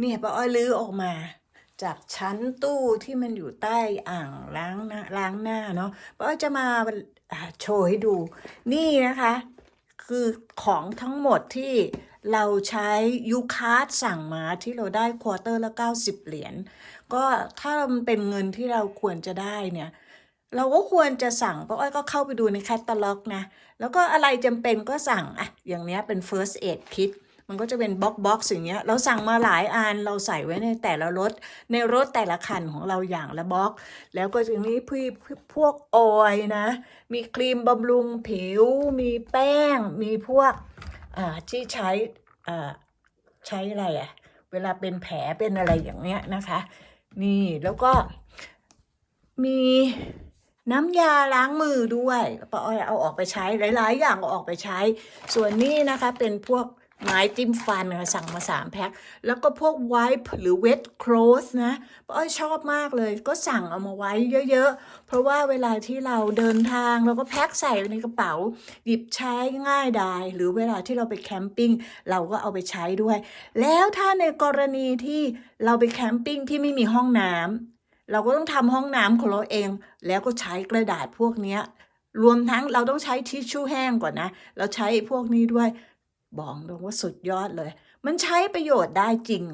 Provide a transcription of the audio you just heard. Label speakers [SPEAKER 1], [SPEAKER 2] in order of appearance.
[SPEAKER 1] เนี่ยป้าอ้อยลื้อออกมา จากชั้นตู้ที่มันอยู่ใต้อ่างล้างหน้าล้างหน้าเนาะป้าอ้อยจะมาโชว์ให้ดู นี่นะคะ คือของทั้งหมดที่เราใช้ยูคาร์ดสั่งมาที่เราได้ควอเตอร์ละ 90 เหรียญก็ถ้ามันเป็นเงินที่เราควรจะได้เนี่ยเราก็ควรจะสั่งเพราะอ้อยก็เข้าไปดูในแคตตาล็อกนะ แล้วก็อะไรจำเป็นก็สั่งอะอย่างเนี้ยเป็น first aid kit มันก็จะเป็นบ็อกบ็อกอย่างเงี้ยเราสั่งมาหลายอันเราใส่ไว้ในแต่ละรถ ในรถแต่ละคันของเราอย่างละบล็อก แล้วก็จะมีพี่พวกออยนะ มีครีมบำรุงผิว มีแป้ง มีพวกอ่าที่ใช้อ่าใช้อะไรอะเวลาเป็นแผลเป็นอะไรอย่างเนี้ยนะคะ นี่แล้วก็มีน้ำยาล้างมือด้วยป้าอ้อยเอาออกไปใช้หลาย ๆ อย่างเอาออกไปใช้ ส่วนนี้นะคะเป็นพวก ไม้จิ้มฟันนะสั่งมาสามแพ็ค แล้วก็พวกไวป์หรือเวทโครสนะป้าอ้อยชอบมากเลย ก็สั่งเอามาไว้เยอะๆ เพราะว่าเวลาที่เราเดินทางเราก็แพ็คใส่ในกระเป๋า หยิบใช้ง่ายดาย หรือเวลาที่เราไปแคมปิ้งเราก็เอาไปใช้ด้วย แล้วถ้าในกรณีที่เราไปแคมปิ้งที่ไม่มีห้องน้ำเราก็ต้องทำห้องน้ำของเราเอง แล้วก็ใช้กระดาษพวกเนี้ยรวมทั้งเราต้องใช้ทิชชู่แห้งก่อนนะ เราใช้พวกนี้ด้วย บอกตรงว่าสุดยอดเลย มันใช้ประโยชน์ได้จริง